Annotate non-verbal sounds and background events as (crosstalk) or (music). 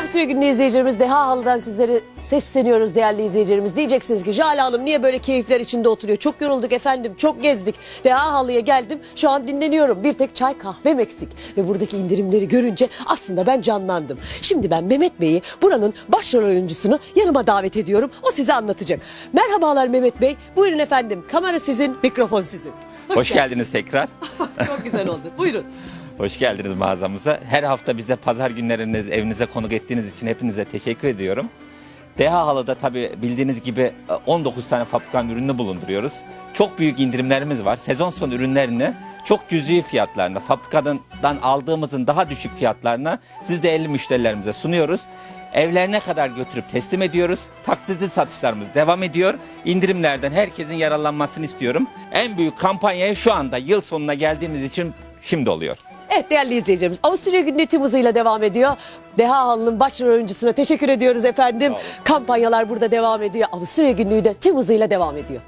Avusturya Günü izleyicilerimiz Deha Halı'dan sizlere sesleniyoruz değerli izleyicilerimiz. Diyeceksiniz ki Jale Hanım niye böyle keyifler içinde oturuyor? Çok yorulduk efendim, çok gezdik. Deha Halı'ya geldim, şu an dinleniyorum. Bir tek çay kahve eksik. Ve buradaki indirimleri görünce aslında ben canlandım. Şimdi ben Mehmet Bey'i, buranın başrol oyuncusunu yanıma davet ediyorum. O size anlatacak. Merhabalar Mehmet Bey. Buyurun efendim, kamera sizin, mikrofon sizin. Hoş geldiniz tekrar. (laughs) çok güzel oldu. Buyurun. Hoş geldiniz mağazamıza. Her hafta bize pazar günlerinde evinize konuk ettiğiniz için hepinize teşekkür ediyorum. Deha Halı'da tabii bildiğiniz gibi 19 tane fabrikanın ürünü bulunduruyoruz. Çok büyük indirimlerimiz var. Sezon sonu ürünlerini çok cüzi fiyatlarına, fabrikadan aldığımızın daha düşük fiyatlarına siz değerli müşterilerimize sunuyoruz. Evlerine kadar götürüp teslim ediyoruz. Taksitli satışlarımız devam ediyor. İndirimlerden herkesin yararlanmasını istiyorum. En büyük kampanyaya şu anda yıl sonuna geldiğimiz için şimdi oluyor. Evet değerli izleyicilerimiz Avusturya Günü tüm hızıyla devam ediyor. Deha Halı'nın başrol oyuncusuna teşekkür ediyoruz efendim. Kampanyalar burada devam ediyor. Avusturya Günlüğü de tüm hızıyla devam ediyor.